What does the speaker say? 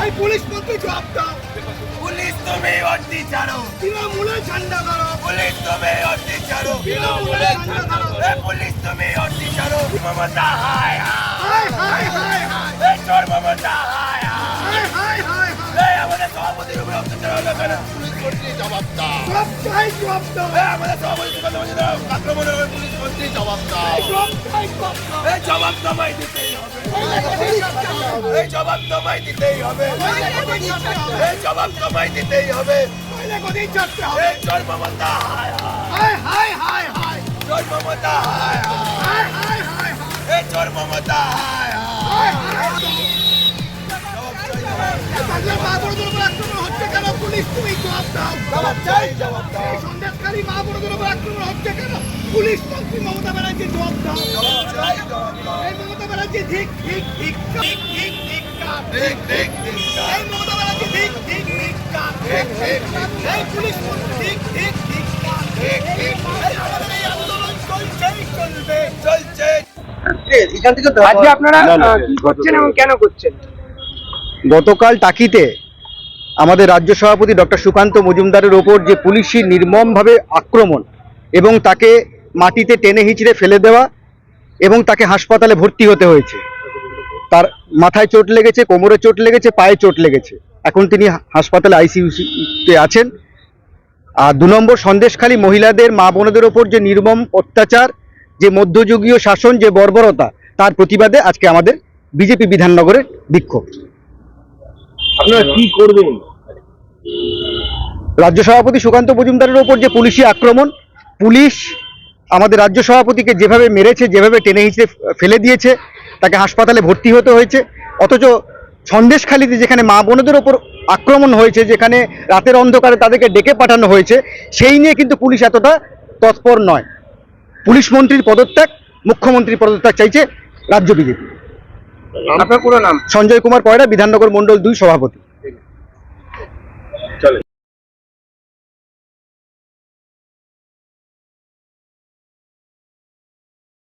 এই পুলিশ মন্ত্রী জবাব দাও পুলিশ তুমি অর্দি ছাড়ো তৃণমূলের ঝান্ডা ধরো পুলিশ তুমি অর্দি ছাড়ো তৃণমূলের ঝান্ডা ধরো এ পুলিশ তুমি অর্দি ছাড়ো মমতা হায় হায়। হায় হায় হায় এ চোর মমতা হায় হায়। হায় হায় হায় এই আমাদের সভাপতির উপরে অত্যাচার হলো কেন? মন্ত্রী জবাব দাও জবাব চাই জবাব দাও এই আমাদের সভাপতি সুকান্ত মজুমদার আক্রমণের হবে পুলিশ মন্ত্রী জবাব দাও জবাব চাই জবাব দাও এই জবাব তোমায় দিতেই হবে। এই জবাব তোমায় দিতেই হবে। এই জবাব তোমায় দিতেই হবে। এই চোর মমতা হায় হায়। হায় হায় হায় হায়। চোর মমতা হায় হায়। হায় হায় হায় এই চোর মমতা হায় হায়। হায় হায় বাংলার মা বোনদের উপর আক্রমণ হচ্ছে কেন পুলিশ তুমি জবাব দাও জবাব চাই জবাব দাও সন্দেশকারী মা বোনদের উপর আক্রমণ হচ্ছে কেন পুলিশ মন্ত্রী মমতা ব্যানার্জি জবাব দাও জবাব চাই জবাব দাও এই মমতা ব্যানার্জি ঠিক ঠিক ঠিক ঠিক ঠিক ঠিক ঠিক ঠিক ঠিক এই মমতা ব্যানার্জি ঠিক ঠিক ঠিক ঠিক, ঠিক, ঠিক। এই পুলিশ মন্ত্রী ঠিক ঠিক ঠিক ঠিক, ঠিক। আমাদের এই আন্দোলন চলছেই চলবে চলছে আজকে আপনারা কি করছেন এবং কেন করছেন গতকাল টাকিতে আমাদের রাজ্য সভাপতি ডক্টর সুকান্ত মজুমদারের ওপর যে পুলিশি নির্মমভাবে আক্রমণ এবং তাকে মাটিতে টেনে হিঁচড়ে ফেলে দেওয়া এবং তাকে হাসপাতালে ভর্তি হতে হয়েছে। তার মাথায় চোট লেগেছে, কোমরে চোট লেগেছে, পায়ে চোট লেগেছে। এখন তিনি হাসপাতালে আইসিইউতে আছেন। আর দু নম্বর সন্দেশখালী মহিলাদের, মা বোনদের ওপর যে নির্মম অত্যাচার, যে মধ্যযুগীয় শাসন, যে বর্বরতা, তার প্রতিবাদে আজকে আমাদের বিজেপি বিধাননগরের বিক্ষোভ। আপনারা কি করবেন? রাজ্য সভাপতি সুকান্ত মজুমদারের ওপর যে পুলিশি আক্রমণ পুলিশ আমাদের রাজ্য সভাপতিকে যেভাবে মেরেছে যেভাবে টেনে হিঁচড়ে ফেলে দিয়েছে তাকে হাসপাতালে ভর্তি হতে হয়েছে অথচ সন্দেশখালিতে যেখানে মা বোনদের ওপর আক্রমণ হয়েছে যেখানে রাতের অন্ধকারে তাদেরকে ডেকে পাঠানো হয়েছে সেই নিয়ে কিন্তু পুলিশ এতটা তৎপর নয়। পুলিশ মন্ত্রীর পদত্যাগ মুখ্যমন্ত্রীর পদত্যাগ চাইছে রাজ্য বিজেপি। আপনার পুরো নাম? সঞ্জয় কুমার পয়রা বিধাননগর মণ্ডল দুই সভাপতি। Chale.